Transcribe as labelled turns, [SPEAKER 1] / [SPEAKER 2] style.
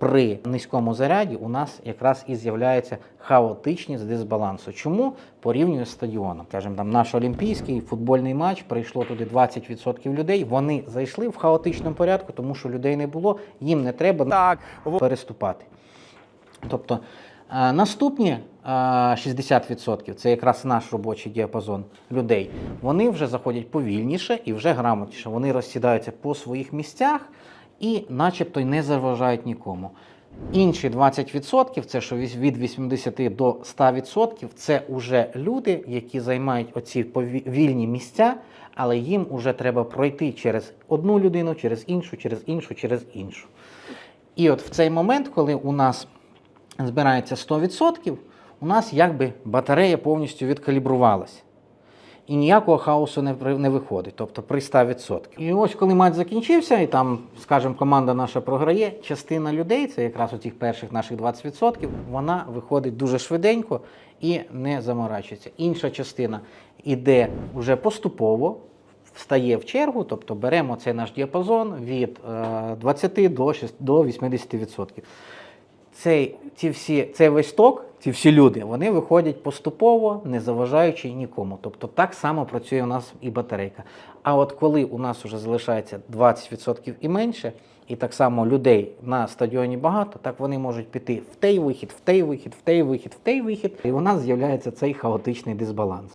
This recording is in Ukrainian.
[SPEAKER 1] при низькому заряді у нас якраз і з'являється хаотичність дисбалансу. Чому порівнюю з стадіоном? Кажемо, там наш олімпійський футбольний матч прийшло туди 20% людей. Вони зайшли в хаотичному порядку, тому що людей не було, їм не треба
[SPEAKER 2] Так,
[SPEAKER 1] переступати. Тобто е, наступні е, 60% це якраз наш робочий діапазон людей. Вони вже заходять повільніше і вже грамотніше. Вони розсідаються по своїх місцях і, начебто, й не заважають нікому. Інші 20% це що від 80 до 100% це вже люди, які займають оці вільні місця, але їм вже треба пройти через одну людину, через іншу, через іншу, через іншу. І от в цей момент, коли у нас збирається 100%, у нас якби батарея повністю відкалібрувалася. І ніякого хаосу не, не виходить, тобто при 100%. І ось коли матч закінчився, і там, скажімо, команда наша програє, частина людей, це якраз оцих перших наших 20%, вона виходить дуже швиденько і не заморачується. Інша частина іде вже поступово, встає в чергу, тобто беремо цей наш діапазон від е, 20 до 80%. Цей, ці всі, цей весь ток, ці всі люди, вони виходять поступово, не заважаючи нікому. Тобто так само працює у нас і батарейка. А от коли у нас вже залишається 20% і менше, і так само людей на стадіоні багато, так вони можуть піти в той вихід, в той вихід, в той вихід, в той вихід, і у нас з'являється цей хаотичний дисбаланс.